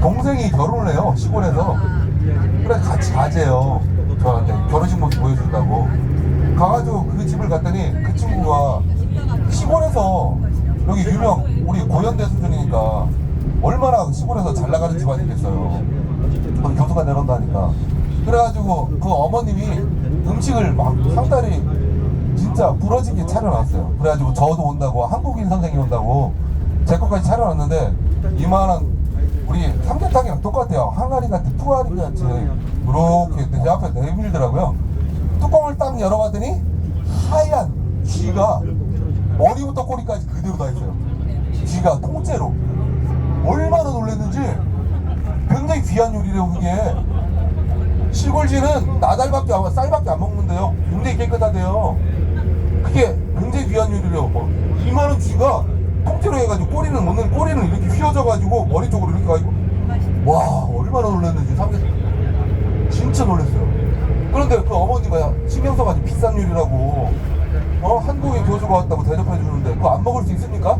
동생이 결혼을 해요 시골에서. 그래 같이 가재요 저한테. 결혼식 모습 보여준다고. 가가지고 그 집을 갔더니 그 친구가 시골에서 여기 유명 우리 고현대 수준이니까 얼마나 시골에서 잘 나가는 집안이겠어요. 거기 교수가 내려온다니까. 그래가지고 그 어머님이 음식을 막 상다리 진짜 부러지게 차려놨어요. 그래가지고 저도 온다고 한국인 선생이 온다고 제 것까지 차려놨는데 이만한 우리 삼계탕이랑 똑같아요? 항아리 같은 푸아리 같이 이렇게 내 앞에 내밀더라고요. 뚜껑을 딱 열어봤더니 하얀 쥐가 머리부터 꼬리까지 그대로 다 있어요. 쥐가 통째로. 얼마나 놀랐는지 굉장히 귀한 요리래요 그게. 시골쥐는 나달밖에 안 쌀밖에 안 먹는데요. 굉장히 깨끗하대요. 그게 굉장히 귀한 요리래요. 뭐, 이만한 쥐가 통째로 해가지고 꼬리는 먹는 꼬리는 이렇게 휘어져가지고 머리 쪽으로 이렇게 가지고. 와 얼마나 놀랐는지 삼겹 진짜 놀랐어요. 그런데 그 어머니가 신경 써가지고 비싼 요리라고. 어? 한국인 교수가 왔다고 대접해 주는데 그거 안 먹을 수 있습니까?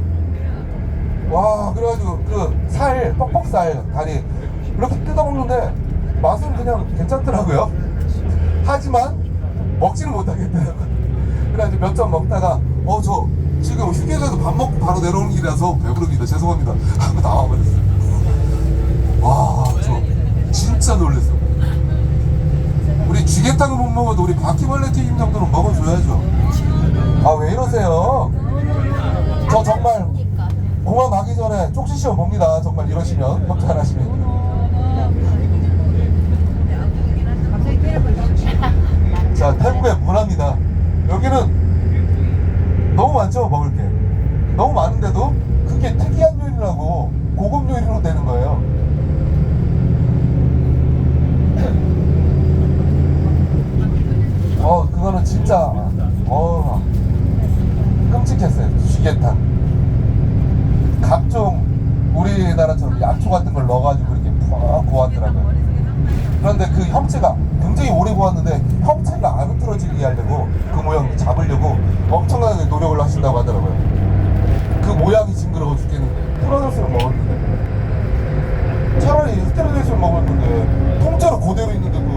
와 그래가지고 그 살 뻑뻑살 다리 이렇게 뜯어먹는데 맛은 그냥 괜찮더라고요. 하지만 먹지는 못하겠더라고요. 그래가지고 몇 점 먹다가 어 저 지금 휴게소에서 밥 먹고 바로 내려오는 길이라서 배부릅니다 죄송합니다 하고 나와버렸어요 와 저 진짜 놀랐어 우리 쥐개탕을 못 먹어도 우리 바퀴벌레 튀김 정도는 먹어줘야죠 아 왜 이러세요 저 정말 공항 가기 전에 쪽지 시험 봅니다. 정말 이러시면 협찬하시면. 자 태국의 문화입니다. 여기는 많죠 먹을 게. 너무 많은데도 그게 특이한 요리라고 고급 요리로 되는 거예요. 어 그거는 진짜 어 끔찍했어요. 쥐개탕. 각종 우리나라처럼 약초 같은 걸 넣어가지고 이렇게 푹 고았더라고요. 그런데 그 형체가 굉장히 오래 고았는데 형체가 안 흐트러지게 하려고 그 모양 잡으려고 엄청나게 노력을 하신다고 하더라고요. 그 모양이 징그러워 죽겠는데 틀어졌으면 먹었는데 차라리 흐트러졌으면 먹을 건데 통째로 그대로 있는데 그.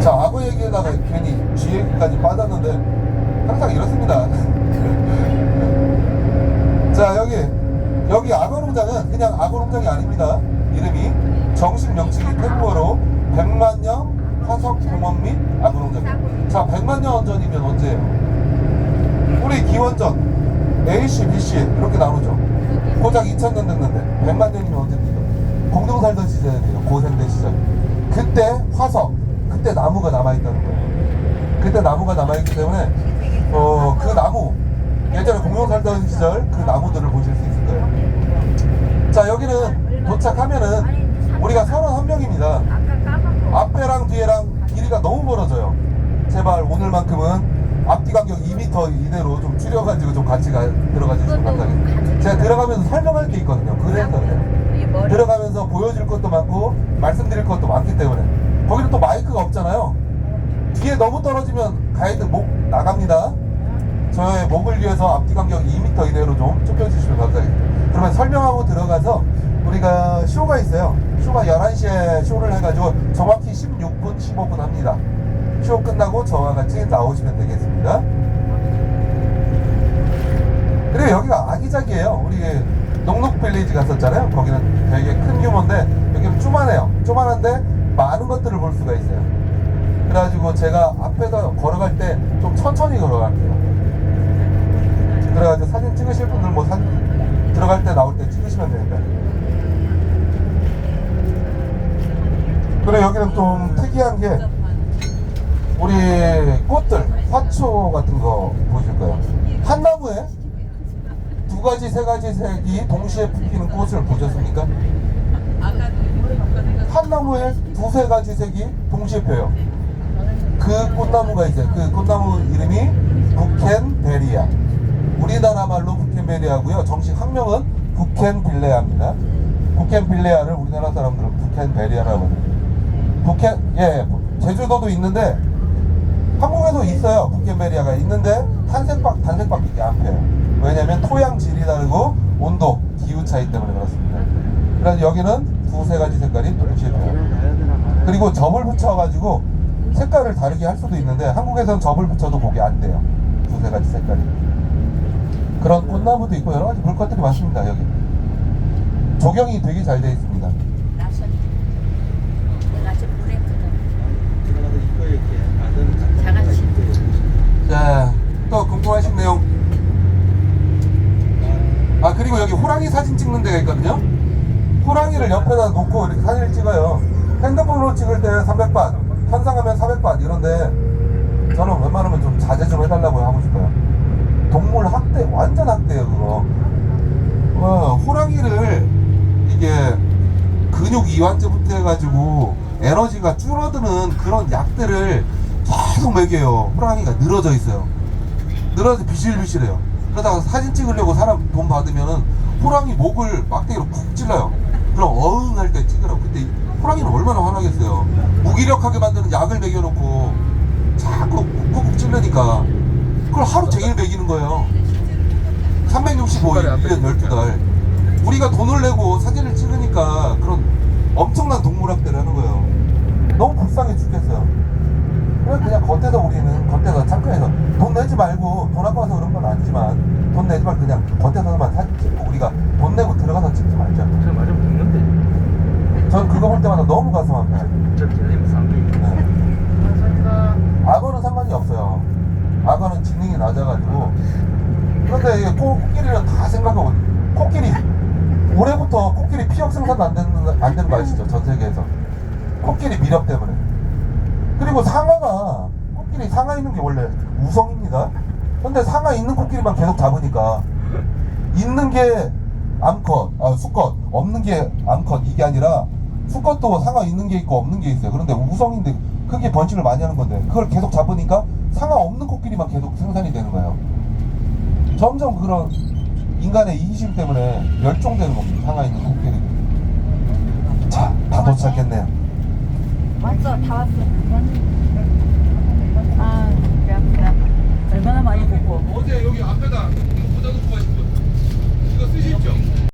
자 악어 얘기에다가 괜히 쥐 얘기까지 빠졌는데 항상 이렇습니다. 자 여기 여기 악어농장은 그냥 악어농장이 아닙니다. 이름이 정식 명칭이 태국어로 백만년 화석 공원 및 악어농장입니다. 자 백만년 전이면 언제예요? 우리 기원전 A.C. B.C. 이렇게 나누죠. 고작 2000년 됐는데 100만 년이면 언제입니까? 공동 살던 시절이에요. 고생된 시절. 그때 화석, 그때 나무가 남아있다는 거예요. 그때 나무가 남아있기 때문에 어, 그 나무 예전에 공룡 살던 시절 그 나무들을 보실 수 있을 거예요. 자 여기는 도착하면은 우리가 31명입니다. 앞에랑 뒤에랑 길이가 너무 멀어져요. 제발 오늘만큼은 앞뒤 간격 2m 이내로 좀 줄여가지고 좀 같이 가, 들어가 주시면 감사하겠습니다. 제가 들어가면서 설명할 게 있거든요. 그래서 그래요. 들어가면서 보여줄 것도 많고 말씀드릴 것도 많기 때문에 거기는 또 마이크가 없잖아요. 뒤에 너무 떨어지면 가이드 목 나갑니다. 저의 목을 위해서 앞뒤 간격 2m 이내로 좀 좁혀주시면 감사하겠습니다. 그러면 설명하고 들어가서 우리가 쇼가 있어요. 쇼가 11시에 쇼를 해가지고 정확히 16분, 15분 합니다. 쇼 끝나고 저와 같이 나오시면 되겠습니다. 그리고 여기가 아기자기해요. 우리 농록빌리지 갔었잖아요. 거기는 되게 큰 규모인데 여기는 쪼만해요. 쪼만한데 많은 것들을 볼 수가 있어요. 그래가지고 제가 앞에서 걸어갈 때 좀 천천히 걸어갈게요. 그래가지고 사진 찍으실 분들 뭐 사진 들어갈 때 나올 때 찍으시면 됩니다. 그래 여기는 좀 특이한 게 우리 꽃들 화초 같은 거 보실 거예요. 한 나무에 두 가지 세 가지 색이 동시에 피는 꽃을 보셨습니까? 한 나무에 두세 가지 색이 동시에 펴요. 그 꽃나무가 있어요. 그 꽃나무 이름이 부켄베리아. 우리나라 말로 부켄베리아고요. 정식 학명은 부켄빌레아입니다. 부켄빌레아를 우리나라 사람들은 부켄베리아라고 북캔 예, 예 제주도도 있는데 한국에도 있어요. 북캔베리아가 있는데 탄생박 단색박 이게 안 펴요 왜냐면 토양 질이 다르고 온도 기후 차이 때문에 그렇습니다. 그래서 여기는 두세 가지 색깔이 동시에 펴요. 그리고 접을 붙여가지고 색깔을 다르게 할 수도 있는데 한국에선 접을 붙여도 보기 안 돼요. 두세 가지 색깔이. 그런 꽃나무도 있고 여러 가지 볼것들이 많습니다 여기. 조경이 되게 잘 되어 있습니다. 자같이. 자, 또 궁금하신 내용. 아, 그리고 여기 호랑이 사진 찍는 데가 있거든요. 호랑이를 옆에다 놓고 이렇게 사진을 찍어요. 핸드폰으로 찍을 때 300바, 현상하면 400바 이런데 저는 웬만하면 좀 자제 좀 해달라고 하고 싶어요. 동물 학대, 완전 학대예요, 그거. 어, 호랑이를 이게 근육 이완제부터 해가지고 에너지가 줄어드는 그런 약들을 계속 먹여요. 호랑이가 늘어져 있어요. 늘어서 비실비실해요. 그러다가 사진 찍으려고 사람 돈 받으면은 호랑이 목을 막대기로 쿡 찔러요. 그럼 어흥 할 때 찍으라고. 그때 호랑이는 얼마나 화나겠어요. 무기력하게 만드는 약을 먹여놓고 자꾸 쿡쿡 찔르니까 그걸 하루 종일 먹이는 거예요. 365일, 1년 12달. 우리가 돈을 내고 사진을 찍으니까 그런 엄청난 동물학대를 하는 거예요. 너무 불쌍해 죽겠어요. 그냥 그냥 겉에서 우리는 겉에서 창가에서 돈 내지 말고 돈 아까워서 그런 건 아니지만 돈 내지 말고 그냥 겉에서만 사진 찍고 우리가 돈 내고 들어가서 찍지 말자. 저 맞으면 죽는데. 전 그거 볼 때마다 너무 가슴 아파요. 저 찔리면 상대. 네. 악어는 상관이 없어요. 악어는 지능이 낮아가지고. 그런데 이게 코, 코끼리는 다 생각하고, 코끼리, 올해부터 코끼리 피역 생산 안 되는 거 아시죠? 전 세계에서. 코끼리 미력 때문에. 그리고 상아가, 코끼리 상아 있는 게 원래 우성입니다. 근데 상아 있는 코끼리만 계속 잡으니까, 있는 게 암컷, 아, 수컷, 없는 게 암컷, 이게 아니라, 수컷도 상아 있는 게 있고 없는 게 있어요. 그런데 우성인데 크게 번식을 많이 하는 건데 그걸 계속 잡으니까 상아 없는 코끼리만 계속 생산이 되는 거예요. 점점 그런 인간의 인심 때문에 멸종되는 겁니다. 살아있는 코끼리. 자, 다 도착했네요. 왔어, 다 왔어. 아, 그래, 그래. 얼마나 많이 보고. 어제 여기 앞에다 이거 꽂아놓고 가신 분, 이거 쓰시죠?